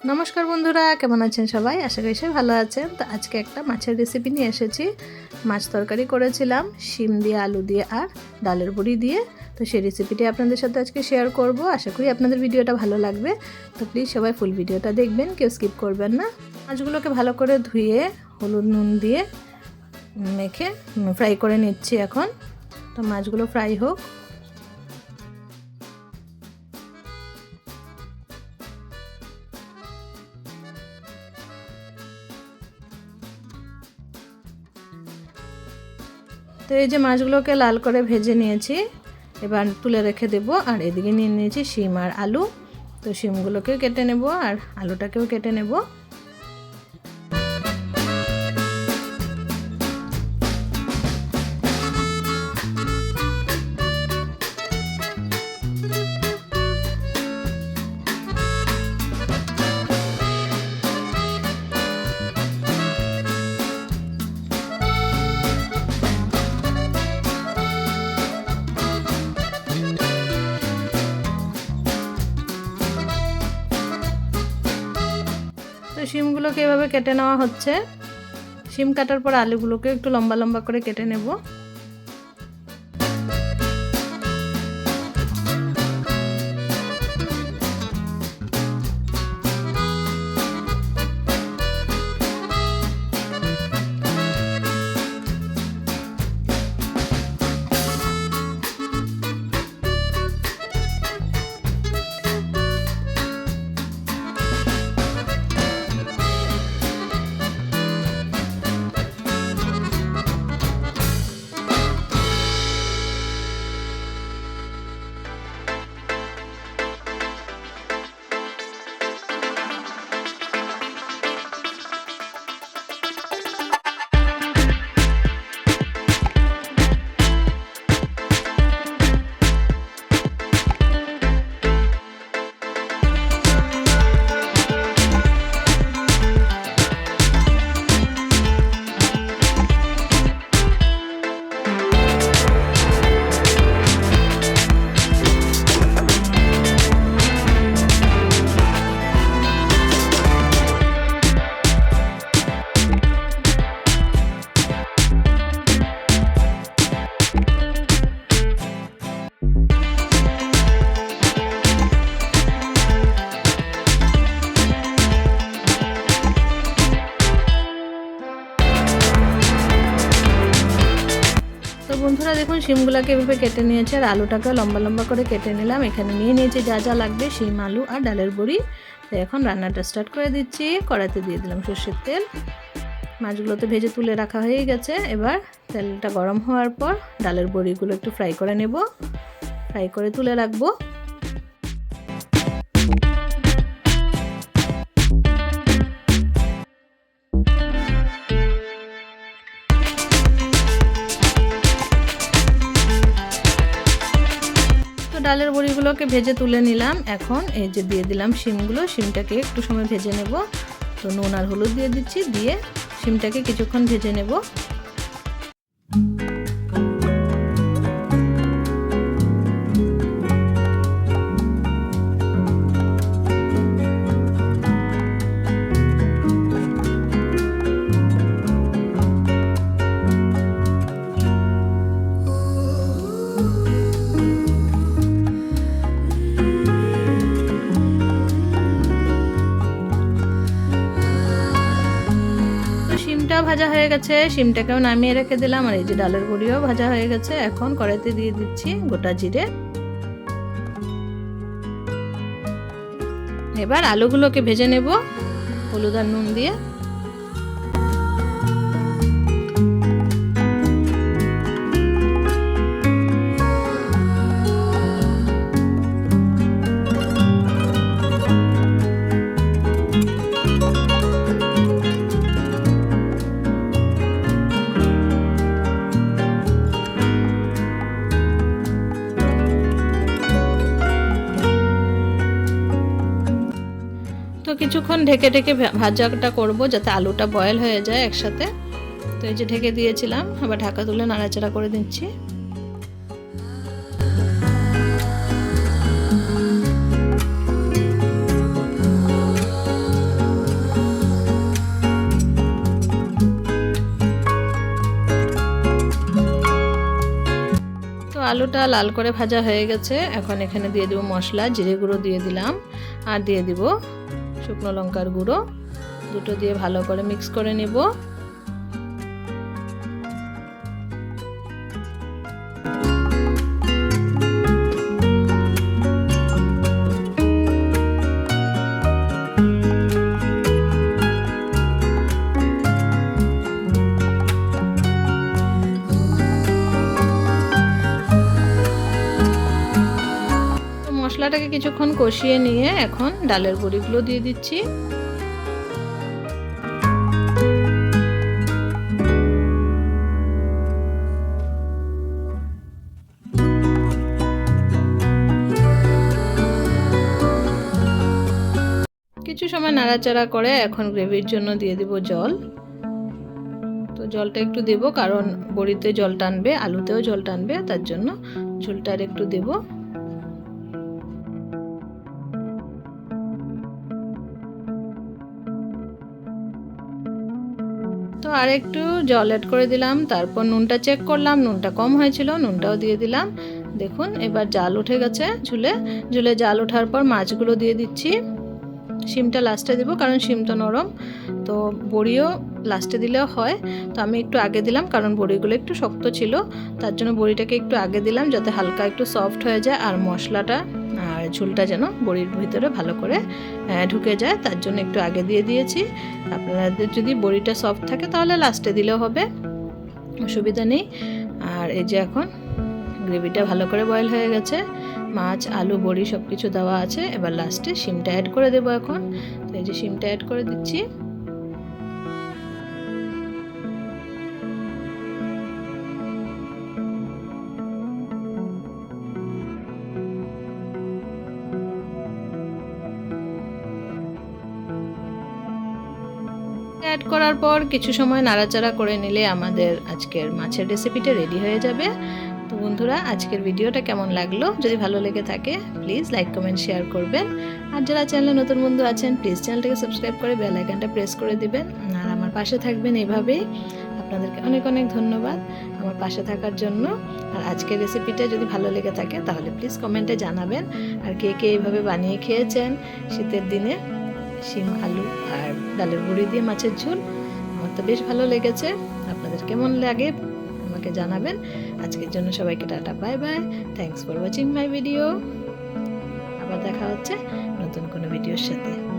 নমস্কার বন্ধুরা, কেমন আছেন সবাই? আশা করি সবাই ভালো আছেন। তো আজকে একটা মাছের রেসিপি নিয়ে এসেছি। মাছ তরকারি করেছিলাম, শিম দিয়ে আলু দিয়ে আর ডালের বড়ি দিয়ে। তো সেই রেসিপিটি আপনাদের সাথে আজকে শেয়ার করব। আশা করি আপনাদের ভিডিওটা ভালো লাগবে। তো প্লিজ সবাই ফুল ভিডিওটা দেখবেন, কেউ স্কিপ করবেন না। মাছগুলোকে ভালো করে ধুয়ে, হলুদ নুন দিয়ে মেখে ফ্রাই করে নিচ্ছি এখন। তো মাছগুলো ফ্রাই হোক। তো এই যে মাছগুলোকে লাল করে ভেজে নিয়েছি, এবার তুলে রেখে দেব। আর এদিকে নিয়ে নিয়েছি শিম আর আলু। তো শিমগুলোকেও কেটে নেব আর আলুটাকেও কেটে নেব। তো শিমগুলোকে এভাবে কেটে নেওয়া হচ্ছে। শিম কাটার পর আলুগুলোকে একটু লম্বা লম্বা করে কেটে নেব। দেখুন সিমগুলোকে এভাবে কেটে নিয়েছে আর আলুটাকে লম্বা লম্বা করে কেটে নিলাম। এখানে নিয়ে নিয়েছি যা যা লাগবে, শিম, আলু আর ডালের বড়ি তো এখন রান্নাটা স্টার্ট করে দিচ্ছি। কড়াইতে দিয়ে দিলাম সর্ষের তেল। মাছগুলো তো ভেজে তুলে রাখা হয়ে গেছে। এবার তেলটা গরম হওয়ার পর ডালের বড়িগুলো একটু ফ্রাই করে নেব। ফ্রাই করে তুলে রাখব। তো ডালের বড়িগুলোকে ভেজে তুলে নিলাম। এখন এই যে দিয়ে দিলাম শিমগুলো, শিমটাকে একটু সময় ভেজে নেব। তো নুন আর হলুদ দিয়ে দিচ্ছি, দিয়ে শিমটাকে কিছুক্ষণ ভেজে নেব। ভাজা হয়ে গেছে, শিমটাকেও নামিয়ে রেখে দিলাম, আর এই যে ডালের গুঁড়িও ভাজা হয়ে গেছে। এখন কড়াইতে দিয়ে দিচ্ছি গোটা জিরে। এবার আলুগুলোকে ভেজে নেব, হলুদ আর নুন দিয়ে। কিছুক্ষণ ঢেকে ঢেকে ভাজাটা করব যাতে আলুটা বয়েল হয়ে যায় একসাথে। তো এই যে ঢেকে দিয়েছিলাম, আবার ঢাকা তুলে নাড়াচাড়া করে দিচ্ছি আলুটা লাল করে ভাজা হয়ে গেছে। এখন এখানে দিয়ে দেবো মশলা, জিরে গুঁড়ো দিয়ে দিলাম, আর দিয়ে দিব শুকনো লঙ্কার গুঁড়ো দুটো দিয়ে ভালো করে মিক্স করে নেব। কিছুক্ষণ কষিয়ে নিয়ে এখন ডালের বড়িগুলো দিয়ে দিচ্ছি। কিছু সময় নাড়াচাড়া করে এখন গ্রেভির জন্য দিয়ে দিব জল। তো জলটা একটু দেব, কারণ বড়িতে জল টানবে, আলুতেও জল টানবে, তার জন্য ঝোলটা আর একটু দেবো। তো আর একটু জল অ্যাড করে দিলাম, তারপর নুনটা চেক করলাম, নুনটা কম হয়েছিল, নুনটাও দিয়ে দিলাম। দেখুন, এবার জাল উঠে গেছে ঝুলে। ঝুলে জাল ওঠার পর মাছগুলো দিয়ে দিচ্ছি। শিমটা লাস্টে দেবো, কারণ শিমটা নরম। তো বড়িও লাস্টে দিলেও হয়। তো আমি একটু আগে দিলাম কারণ বড়িগুলো একটু শক্ত ছিল। তার জন্য বড়িটাকে একটু আগে দিলাম যাতে হালকা একটু সফট হয়ে যায় আর মশলাটা আর ঝুলটা যেন বড়ির ভিতরে ভালো করে ঢুকে যায়। তার জন্য একটু আগে দিয়ে দিয়েছি। আপনাদের যদি বড়িটা সফট থাকে তাহলে লাস্টে দিলেও হবে। অসুবিধা নেই। আর এই যে এখন গ্রেভিটা ভালো করে বয়েল হয়ে গেছে। মাছ, আলু, বড়ি সব কিছু দেওয়া আছে। এবার লাস্টে শিমটা অ্যাড করে দেবো এখন। তো এই যে শিমটা অ্যাড করে দিচ্ছি। অ্যাড করার পর কিছু সময় নাড়াচাড়া করে নিলে আমাদের আজকের মাছের রেসিপিটা রেডি হয়ে যাবে। তো বন্ধুরা, আজকের ভিডিওটা কেমন লাগল? যদি ভালো লেগে থাকে প্লিজ লাইক কমেন্ট শেয়ার করবেন। আর যারা চ্যানেলে নতুন বন্ধু আছেন প্লিজ চ্যানেলটাকে সাবস্ক্রাইব করে বেল আইকনটা প্রেস করে দিবেন। আর আমার পাশে থাকবেন এইভাবেই আপনাদেরকে অনেক অনেক ধন্যবাদ আমার পাশে থাকার জন্য। আর আজকের রেসিপিটা যদি ভালো লেগে থাকে, তাহলে প্লিজ কমেন্টে জানাবেন। আর কে কে এইভাবে বানিয়ে খেয়েছেন শীতের দিনে? শিম, আলু আর ডালের গুঁড়ি দিয়ে মাছের ঝোল। আমার তো বেশ ভালো লেগেছে। আপনাদের কেমন লাগে আমাকে জানাবেন। আজকের জন্য সবাইকে tata, bye bye. Thanks for watching my video আবার দেখা হচ্ছে নতুন কোনো ভিডিওর সাথে।